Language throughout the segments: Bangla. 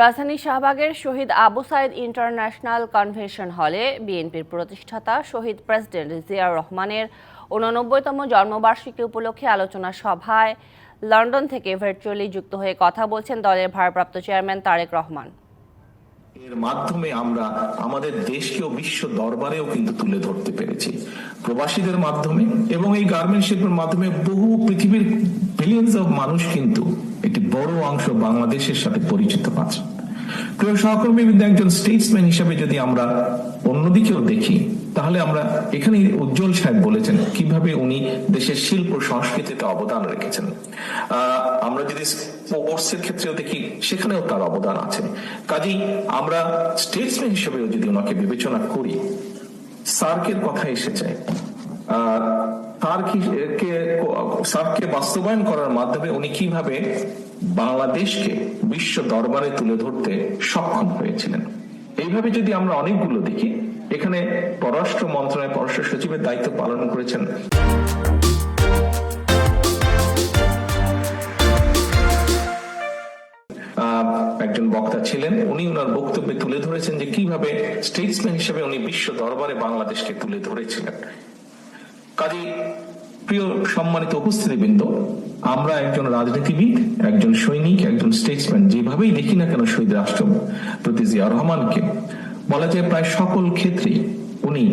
রাজধানী শাহবাগের শহীদ আবু সাইদ ইন্টারন্যাশনাল কনভেনশন হলে বিএনপির প্রতিষ্ঠাতা শহীদ প্রেসিডেন্ট জিয়াউর রহমানের উননব্বইতম জন্মবার্ষিকী উপলক্ষে আলোচনা সভায় লন্ডন থেকে ভার্চুয়ালি যুক্ত হয়ে কথা বলছেন দলের ভারপ্রাপ্ত চেয়ারম্যান তারেক রহমান। এর মাধ্যমে আমরা আমাদের দেশকেও বিশ্ব দরবারেও কিন্তু তুলে ধরতে পেরেছি। প্রবাসীদের মাধ্যমে এবং এই গার্মেন্ট শিল্পের মাধ্যমে বহু পৃথিবীর বিলিয়ন্স অফ মানুষ কিন্তু একটি বড় অংশ বাংলাদেশের সাথে পরিচিত পাচ্ছে প্রিয় সহকর্মী বৃন্দ, একজন স্টেটসম্যান হিসেবে যদি আমরা অন্যদিকেও দেখি তাহলে আমরা এখানে উজ্জ্বল সাহেব বলেছেন কীভাবে উনি দেশের শিল্প সংস্কৃতিতে অবদান রেখেছেন। আমরা যদি স্পোর্টস এর ক্ষেত্রেও দেখি সেখানেও তার অবদান আছে। কাজেই আমরা স্টেটসম্যান হিসেবেও যদি ওনাকে বিবেচনা করি সার্কের কথা এসেছে আহ, সার্ককে সার্ককে বাস্তবায়ন করার মাধ্যমে উনি কীভাবে বাংলাদেশকে বিশ্ব দরবারে তুলে ধরতে সক্ষম হয়েছিলেন। এইভাবে যদি আমরা অনেকগুলো দেখি, এখানে পররাষ্ট্র মন্ত্রণালয়, পররাষ্ট্র সচিবের দায়িত্ব পালন করেছেন। একজন বক্তা ছিলেন, উনি ওনার বক্তব্যে তুলে ধরেছেন যে কীভাবে স্টেটসম্যান হিসেবে উনি বিশ্ব দরবারে বাংলাদেশকে তুলে ধরেছিলেন। কাজী প্রিয় সম্মানিত উপস্থিতিবৃন্দ, আমরা একজন রাজনীতিবিদ, একজন সৈনিক, একজন স্টেটসম্যান যেভাবেই দেখি না কেন শহীদ রাষ্ট্রপতি জিয়া রহমানকে, বলা যায় প্রায় সকল ক্ষেত্রেই উনি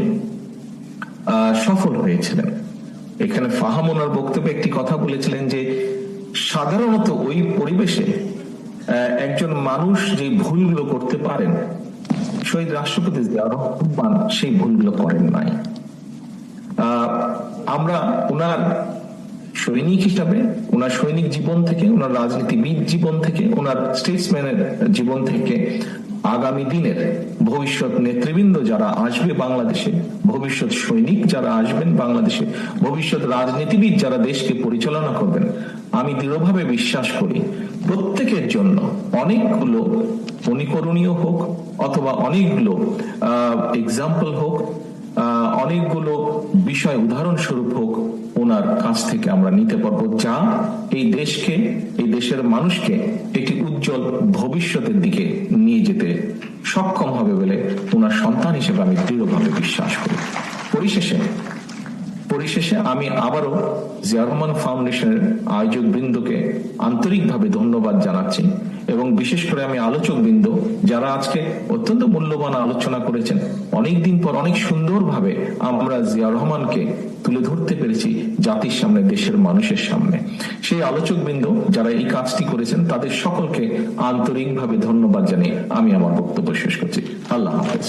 সফল হয়েছিলেন। এখানে ফাহাম ওনার বক্তব্যে একটি কথা বলেছিলেন যে, সাধারণত ওই পরিবেশে একজন মানুষ যে ভুলগুলো করতে পারেন, শহীদ রাষ্ট্রপতি জিয়া রহমান সেই ভুলগুলো করেন নাই। আমরা ওনার সৈনিক হিসাবে ওনার সৈনিক জীবন থেকে ওনার রাজনীতিবিদ জীবন থেকে ওনার স্টেটসম্যানের জীবন থেকে আগামী দিনের ভবিষ্যৎ নেতৃবৃন্দ যারা আসবে বাংলাদেশে, ভবিষ্যৎ সৈনিক যারা আসবেন বাংলাদেশে, ভবিষ্যৎ রাজনীতিবিদ যারা দেশকে পরিচালনা করবেন, আমি দৃঢ়ভাবে বিশ্বাস করি প্রত্যেকের জন্য অনেকগুলো অনুকরণীয় হোক অথবা অনেকগুলো এক্সাম্পল হোক অনেকগুলো বিষয় উদাহরণস্বরূপ হোক, ওনার কাছ থেকে আমরা নিতে পারব যা এই দেশকে, এই দেশের মানুষকে একটি উজ্জ্বল ভবিষ্যতের দিকে নিয়ে যেতে সক্ষম হবে বলে ওনার সন্তান হিসেবে আমি দৃঢ়ভাবে বিশ্বাস করি। পরিশেষে পরিশেষে আমি আবারও জিয়া রহমান ফাউন্ডেশনের আয়োজক বৃন্দকে আন্তরিকভাবে ধন্যবাদ জানাচ্ছি। এবং বিশেষ করে আমি আলোচক বৃন্দ যারা আজকে অত্যন্ত মূল্যবান আলোচনা করেছেন, অনেকদিন পর অনেক সুন্দরভাবে আমরা জিয়া রহমানকে তুলে ধরতে পেরেছি জাতির সামনে, দেশের মানুষের সামনে। সেই আলোচক বৃন্দ যারা এই কাজটি করেছেন, তাদের সকলকে আন্তরিকভাবে ধন্যবাদ জানিয়ে আমি আমার বক্তব্য শেষ করছি। আল্লাহ হাফেজ।